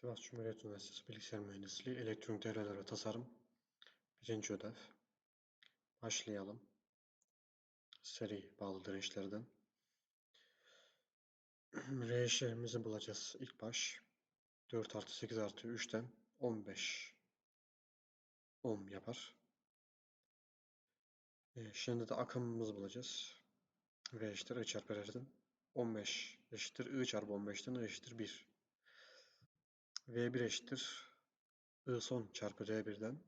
Sivas Cumhuriyet Üniversitesi Bilgisayar Mühendisliği Elektronik Devreler ve Tasarım birinci ödev. Başlayalım. Seri bağlı dirençlerden. R eşlerimizi bulacağız ilk baş. 4 artı 8 artı 3'ten 15 ohm yapar. E, şimdi de akımımızı bulacağız. V eşittir I çarpı R'den 15 eşittir I çarpı 15'ten I eşittir 1. V1 eşittir I son çarpı R1'den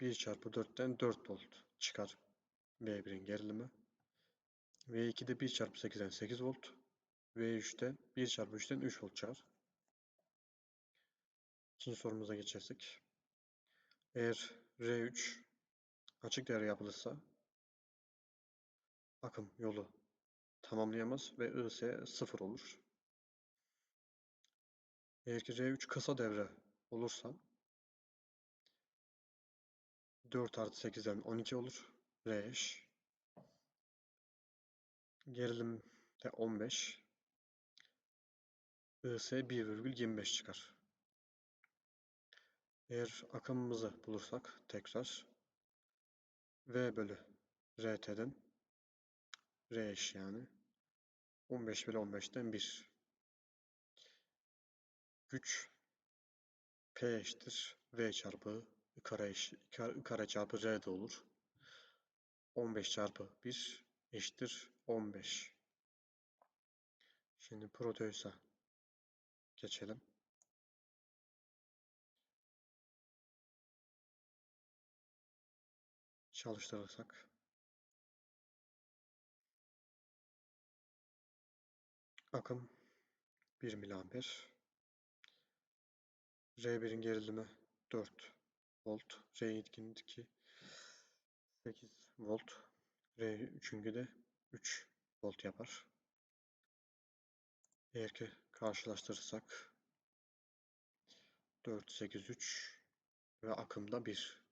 1 çarpı 4'ten 4 volt çıkar V1'in gerilimi. V2'de 1 çarpı 8'den 8 volt. V3'te 1 çarpı 3'ten 3 volt çıkar. İkinci sorumuza geçersek. Eğer R3 açık değer yapılırsa akım yolu tamamlayamaz ve IS 0 olur. Eğer ki R3 kısa devre olursa 4 artı 8'den 12 olur. R eş. Gerilim de 15. IS 1,25 çıkar. Eğer akımımızı bulursak tekrar V bölü RT'den R eş yani 15 bölü 15'ten 1 güç P eşittir V çarpı kare, I kare çarpı R de olur. 15 çarpı 1 eşittir 15. Şimdi Proteus'a geçelim. Çalıştırırsak akım 1 miliamper R1'in gerilimi 4 volt. R2'ninki 8 volt. R3'ünkü de 3 volt yapar. Eğer ki karşılaştırırsak 4, 8, 3 ve akımda 1.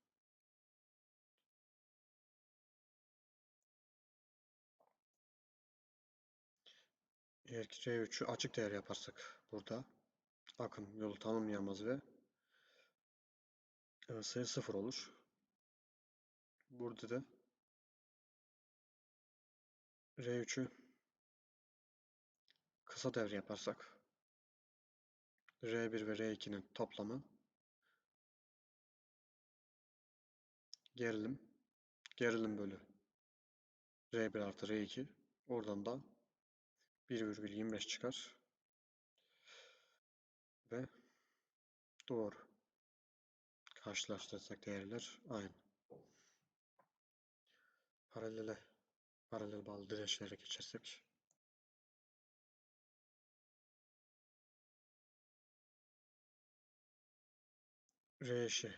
Eğer ki R3'ü açık değer yaparsak burada akım yolu tanımlayamaz ve sayı 0 olur. Burada da R3'ü kısa devre yaparsak R1 ve R2'nin toplamı gerilim gerilim bölü R1 artı R2 oradan da 1,25 çıkar ve doğru. Karşılaştırırsak değerler aynı. Paralele paralel bağlı dirençlere geçersek. R eşi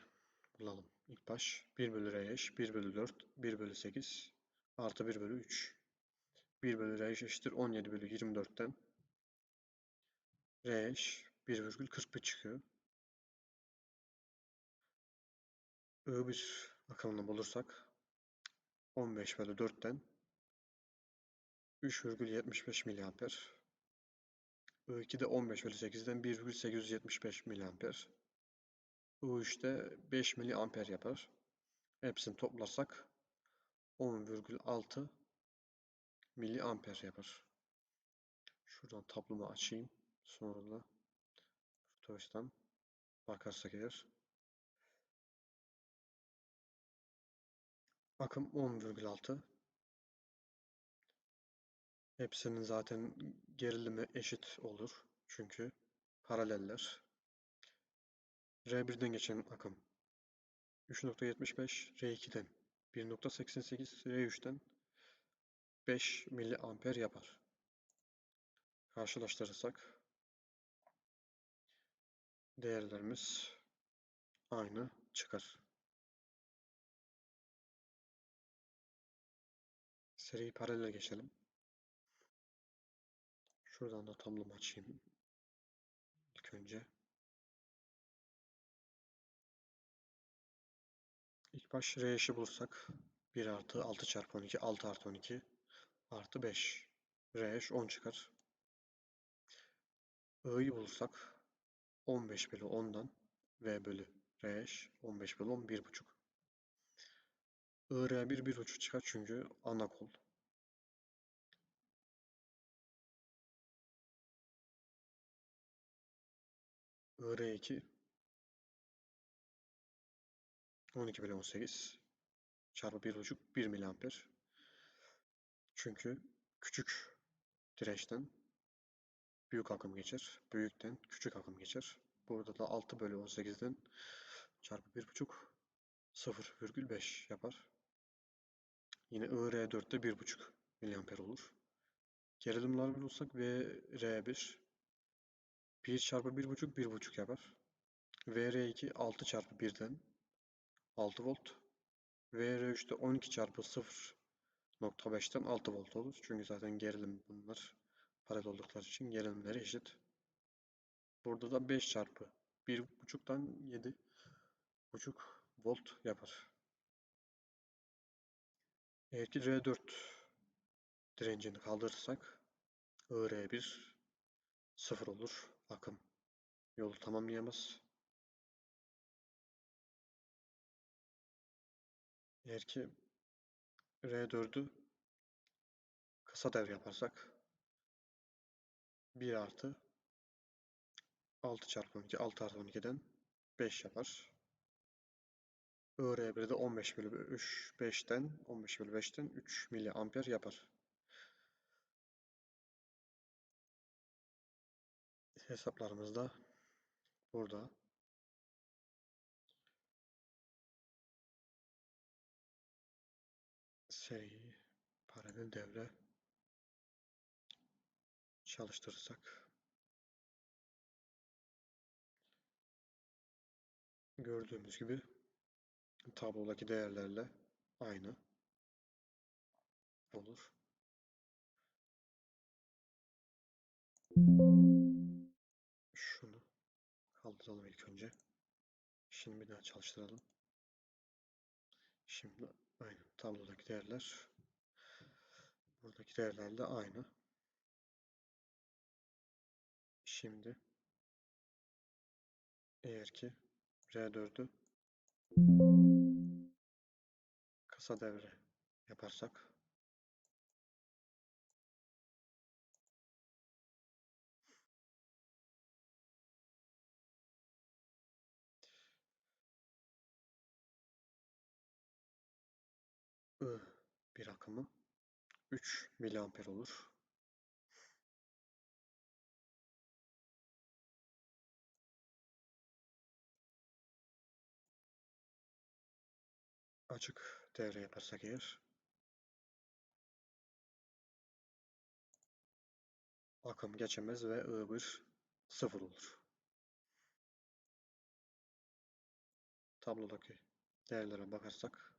bulalım. İlk baş. 1 bölü R eş 1 bölü 4 1 bölü 8 artı 1 bölü 3 1 bölü R eş eşittir 17 bölü 24'ten R eş 1,41 çıkıyor. I1 akımını bulursak 15 bölü 4'ten 3,75 miliamper. I2 de 15 bölü 8'den 1,875 miliamper. I3 de 5 miliamper yapar. Hepsini toplarsak 10,6 miliamper yapar. Şuradan tablomu açayım. Sonra da Protois'tan bakarsak eğer. Akım 10,6 hepsinin zaten gerilimi eşit olur çünkü paraleller. R1'den geçen akım 3.75 R2'den 1.88 R3'ten 5 miliamper yapar. Karşılaştırırsak değerlerimiz aynı çıkar. Seri paralel geçelim. Şuradan da tamlama açayım. İlk önce. İlk baş R bulursak 1 artı 6 çarpı 12 6 artı 12 artı 5 R eş 10 çıkar. I'yi bulursak 15 bölü 10'dan V bölü RH 15 bölü 10 1,5. IR1 1,5 çıkar çünkü ana kol. IR2 12 bölü 18 çarpı 1,5 1 miliamper. Çünkü küçük direçten büyük akım geçer. Büyükten küçük akım geçer. Burada da 6 bölü 18'den çarpı 1,5 0,5 yapar. Yine IR4'te 1,5 miliamper olur. Gerilimler bulursak VR1 1 çarpı 1,5 1,5 yapar. VR2 6 çarpı 1'den 6 volt. VR3'te 12 çarpı 0.5'ten 6 volt olur. Çünkü zaten gerilim bunlar paralel oldukları için gerilimleri eşit. Burada da 5 çarpı 1.5'tan 7.5 volt yapar. Eğer ki R4 direncini kaldırırsak IR1 sıfır olur. Akım yolu tamamlayamaz. Eğer ki R4'ü kısa devre yaparsak 1 artı 6 çarpı 12 6 artı 12'den 5 yapar. IR1'de 15 bölü 3 5'ten 15 bölü 5'ten 3 miliamper yapar. Hesaplarımızda burada seri paralel devre çalıştırırsak gördüğümüz gibi tablodaki değerlerle aynı olur. Şunu kaldıralım ilk önce. Şimdi bir daha çalıştıralım. Şimdi aynı tablodaki değerler buradaki değerlerle aynı. Şimdi eğer ki R4'ü kısa devre yaparsak bir akımı 3 miliamper olur. Açık devre yaparsak eğer akım geçemez ve I1 sıfır olur. Tablodaki değerlere bakarsak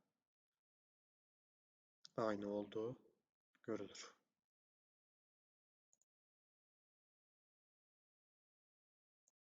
aynı olduğu görülür.